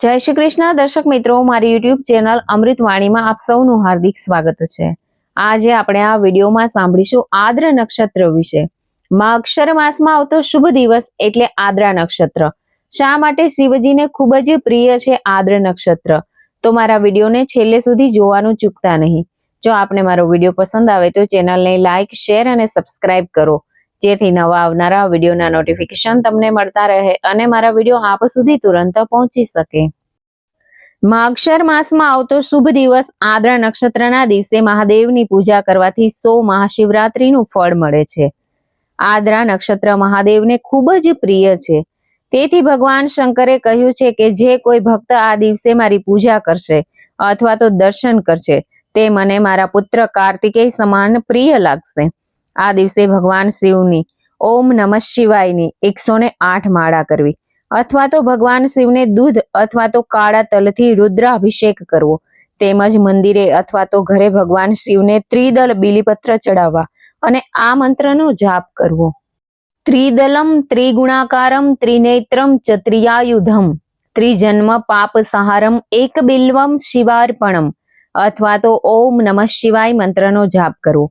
જય શ્રી કૃષ્ણ. દર્શક મિત્રો, મારી યુટ્યુબ ચેનલ અમૃતવાણીમાં આપ સૌનું હાર્દિક સ્વાગત છે. આજે આપણે આ વિડીયોમાં સાંભળીશું આદ્ર નક્ષત્ર વિશે. માક્ષર માસમાં આવતો શુભ દિવસ એટલે આદ્રા નક્ષત્ર. શા માટે શિવજીને ખૂબ જ પ્રિય છે આદ્ર નક્ષત્ર? તો મારા વિડીયોને છેલ્લે સુધી જોવાનું ચૂકતા નહીં. જો આપને મારો વીડિયો પસંદ આવે તો ચેનલને લાઇક શેર અને સબસ્ક્રાઇબ કરો. જેથી નવા આવનારા વિડીયોના નોટિફિકેશન તમને મળતા રહે અને મારા વીડિયો આપ સુધી તુરંત પહોંચી શકે. માગશર માસમાં આવતો શુભ દિવસ આદ્રા નક્ષત્રના દિવસે મહાદેવની પૂજા કરવાથી સો મહાશિવરાત્રીનું ફળ મળે છે. આદ્રા નક્ષત્ર મહાદેવને ખૂબ જ પ્રિય છે. તેથી ભગવાન શંકરે કહ્યું છે કે જે કોઈ ભક્ત આ દિવસે મારી પૂજા કરશે અથવા તો દર્શન કરશે, તે મને મારા પુત્ર કાર્તિકેય સમાન પ્રિય લાગશે. આ દિવસે ભગવાન શિવની, ઓમ નમઃ શિવાયની એકસો ને આઠ માળા કરવી. અથવા તો ભગવાન શિવને દૂધ અથવા તો કાળા તલથી રુદ્રાભિષેક કરવો. તેમજ મંદિરે અથવા તો ઘરે ભગવાન શિવને ત્રિદલ બીલીપત્ર ચડાવવા અને આ મંત્રનો જાપ કરવો. ત્રિદલમ, ત્રિગુણાકારમ, ત્રિનેત્રમ, ચત્રિયાયુધમ, ત્રિજન્મ પાપ સહારમ એક બિલ્વમ શિવાર્પણમ અથવા તો ઓમ નમઃ શિવાય મંત્રનો જાપ કરવો.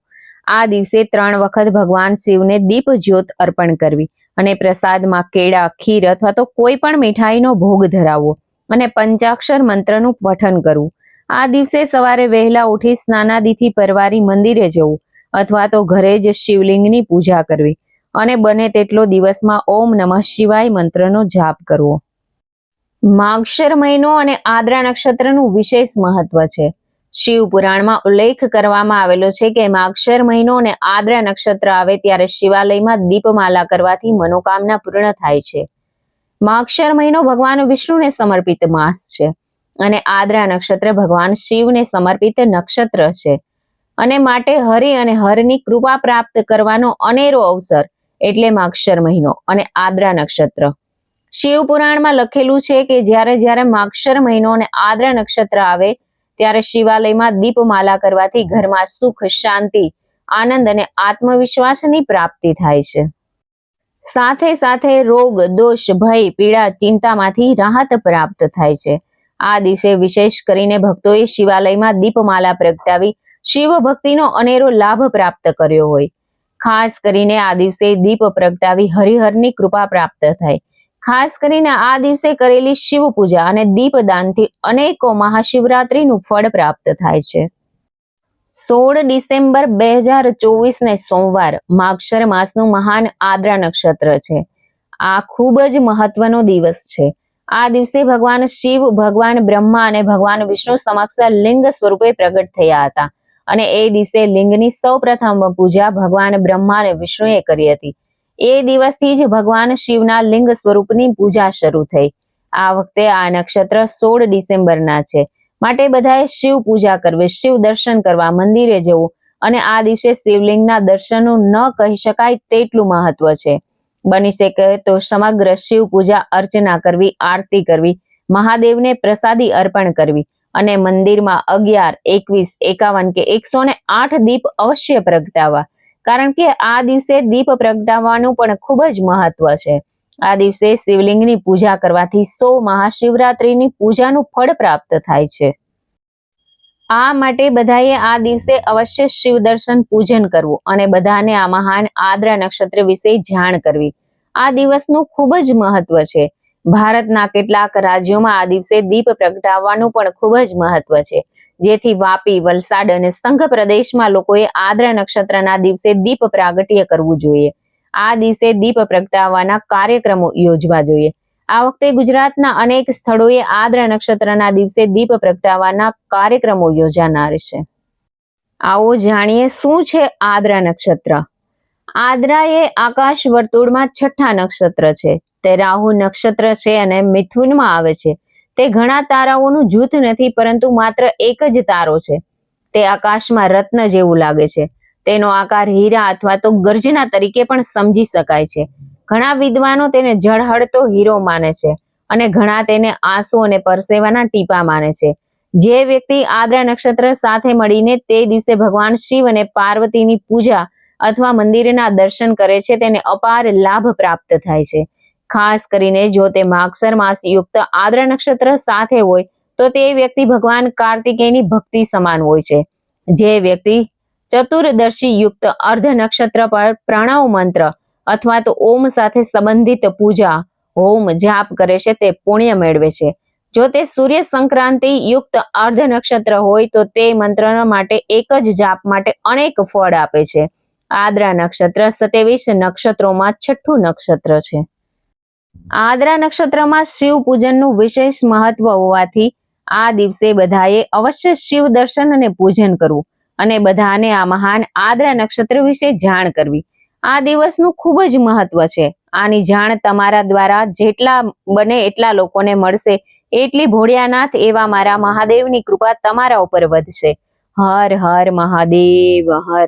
આ દિવસે ત્રણ વખત ભગવાન શિવને દીપ જ્યોત અર્પણ કરવી અને પ્રસાદમાં કેળા, ખીર અથવા તો કોઈ પણ મીઠાઈનો ભોગ ધરાવવો અને પંચાક્ષર મંત્રનું પઠન કરવું. આ દિવસે સવારે વહેલા ઉઠી સ્નાનાદિથી પરવારી મંદિરે જવું અથવા તો ઘરે જ શિવલિંગની પૂજા કરવી અને બને તેટલો દિવસમાં ઓમ નમઃ શિવાય મંત્રનો જાપ કરવો. માગશર મહિનો અને આદ્રા નક્ષત્રનું વિશેષ મહત્વ છે. શિવ પુરાણમાં ઉલ્લેખ કરવામાં આવેલો છે કે માક્ષર મહિનો અને આદ્રા નક્ષત્ર આવે ત્યારે શિવાલયમાં દીપમાલા કરવાથી મનોકામના પૂર્ણ થાય છે. માક્ષર મહિનો ભગવાન વિષ્ણુને સમર્પિત માસ છે અને આદ્રા નક્ષત્ર ભગવાન શિવને સમર્પિત નક્ષત્ર છે. અને માટે હરિ અને હરની કૃપા પ્રાપ્ત કરવાનો અનેરો અવસર એટલે માક્ષર મહિનો અને આદ્રા નક્ષત્ર. શિવ પુરાણમાં લખેલું છે કે જ્યારે જ્યારે માક્ષર મહિનો અને આદ્રા નક્ષત્ર આવે ત્યારે શિવાલયમાં દીપમાલા કરવાથી ઘરમાં સુખ, શાંતિ, આનંદ અને આત્મવિશ્વાસની પ્રાપ્તિ થાય છે. સાથે સાથે રોગ, દોષ, ભય, પીડા, ચિંતામાંથી રાહત પ્રાપ્ત થાય છે. આ દિવસે વિશેષ કરીને ભક્તોએ શિવાલયમાં દીપમાલા પ્રગટાવી શિવ ભક્તિનો અનેરો લાભ પ્રાપ્ત કર્યો હોય. ખાસ કરીને આ દિવસે દીપ પ્રગટાવી હરિહરની કૃપા પ્રાપ્ત થાય. ખાસ કરીને આ દિવસે કરેલી શિવ પૂજા અને દીપદાનથી અનેકો મહાશિવરાત્રીનું ફળ પ્રાપ્ત થાય છે. સોળ ડિસેમ્બર બે હજાર ચોવીસ ને સોમવાર માક્ષર માસનું મહાન આદ્રા નક્ષત્ર છે. આ ખૂબ જ મહત્વનો દિવસ છે. આ દિવસે ભગવાન શિવ, ભગવાન બ્રહ્મા અને ભગવાન વિષ્ણુ સમક્ષ લિંગ સ્વરૂપે પ્રગટ થયા હતા. અને એ દિવસે લિંગની સૌ પ્રથમ પૂજા ભગવાન બ્રહ્મા અને વિષ્ણુએ કરી હતી. એ દિવસથી જ ભગવાન શિવના લિંગ સ્વરૂપની પૂજા શરૂ થઈ. આ વખતે આ નક્ષત્ર સોળ ડિસેમ્બરના છે. માટે બધાએ શિવ પૂજા કરવી, શિવ દર્શન કરવા, મંદિરે જવું અને આ દિવસે શિવલિંગના દર્શનો ન કહી શકાય તેટલું મહત્વ છે. બની શકે તો સમગ્ર શિવ પૂજા અર્ચના કરવી, આરતી કરવી, મહાદેવને પ્રસાદી અર્પણ કરવી અને મંદિરમાં અગિયાર, એકવીસ, એકાવન કે એકસો ને આઠ દીપ અવશ્ય પ્રગટાવવા. કારણ કે આ દિવસે દીપ પ્રગટાવવાનું પણ ખૂબ જ મહત્વ છે. આ દિવસે શિવલિંગની પૂજા કરવાથી સો મહાશિવરાત્રીની પૂજાનું ફળ પ્રાપ્ત થાય છે. આ માટે બધાએ આ દિવસે અવશ્ય શિવ દર્શન પૂજન કરવું અને બધાને આ મહાન આદ્રા નક્ષત્ર વિશે જાણ કરવી. આ દિવસનું ખૂબ જ મહત્વ છે. ભારતના કેટલાક રાજ્યોમાં આ દિવસે દીપ પ્રગટાવવાનું પણ ખૂબ જ મહત્વ છે. જેથી વાપી, વલસાડ અને સંઘ પ્રદેશમાં લોકોએ આદ્ર નક્ષત્રના દિવસે દીપ પ્રાગટ્ય કરવું જોઈએ. આ દિવસે દીપ પ્રગટાવવાના કાર્યક્રમો યોજવા જોઈએ. આ વખતે ગુજરાતના અનેક સ્થળોએ આદ્ર નક્ષત્રના દિવસે દીપ પ્રગટાવવાના કાર્યક્રમો યોજાનાર છે. આવો જાણીએ શું છે આદ્ર નક્ષત્ર? આદ્રા એ આકાશ વર્તુળમાં છઠ્ઠા નક્ષત્ર છે. તે રાહુ નક્ષત્ર છે અને મિથુનમાં આવે છે. તે ઘણા તારાઓનું જૂથ નથી, પરંતુ માત્ર એક જ તારો છે. તે આકાશમાં રત્ન જેવું લાગે છે. તેનો આકાર હીરા અથવા તો ગર્જના તરીકે પણ સમજી શકાય છે. ઘણા વિદ્વાનો તેને ઝળહળતો હીરો માને છે અને ઘણા તેને આંસુ અને પરસેવાના ટીપા માને છે. જે વ્યક્તિ આદ્રા નક્ષત્ર સાથે મળીને તે દિવસે ભગવાન શિવ અને પાર્વતીની પૂજા અથવા મંદિરના દર્શન કરે છે, તેને અપાર લાભ પ્રાપ્ત થાય છે. ખાસ કરીને જો તે માગસર માસ યુક્ત આદ્ર નક્ષત્ર સાથે હોય, તો તે વ્યક્તિ ભગવાન કાર્તિકેયની ભક્તિ સમાન હોય છે. જે વ્યક્તિ ચતુર્દર્શી યુક્ત અર્ધ નક્ષત્ર પર પ્રણવ મંત્ર અથવા તો ઓમ સાથે સંબંધિત પૂજા, હોમ જાપ કરે છે, તે પુણ્ય મેળવે છે. જો તે સૂર્ય સંક્રાંતિ યુક્ત અર્ધ નક્ષત્ર હોય, તો તે મંત્ર માટે એક જ જાપ માટે અનેક ફળ આપે છે. આદ્રા નક્ષત્ર સત્યાવીસ નક્ષત્રોમાં છઠ્ઠું નક્ષત્ર છે. આદ્રા નક્ષત્રમાં શિવ પૂજનનું વિશેષ મહત્વ હોવાથી આ દિવસે બધાએ અવશ્ય શિવ દર્શન અને પૂજન કરવું અને બધાને આ મહાન આદ્રા નક્ષત્ર વિશે જાણ કરવી. આ દિવસનું ખૂબ જ મહત્વ છે. આની જાણ તમારા દ્વારા જેટલા બને એટલા લોકોને મળશે. એટલી ભોળિયાનાથ એવા મારા મહાદેવની કૃપા તમારા ઉપર વધશે. હર હર મહાદેવ, હર.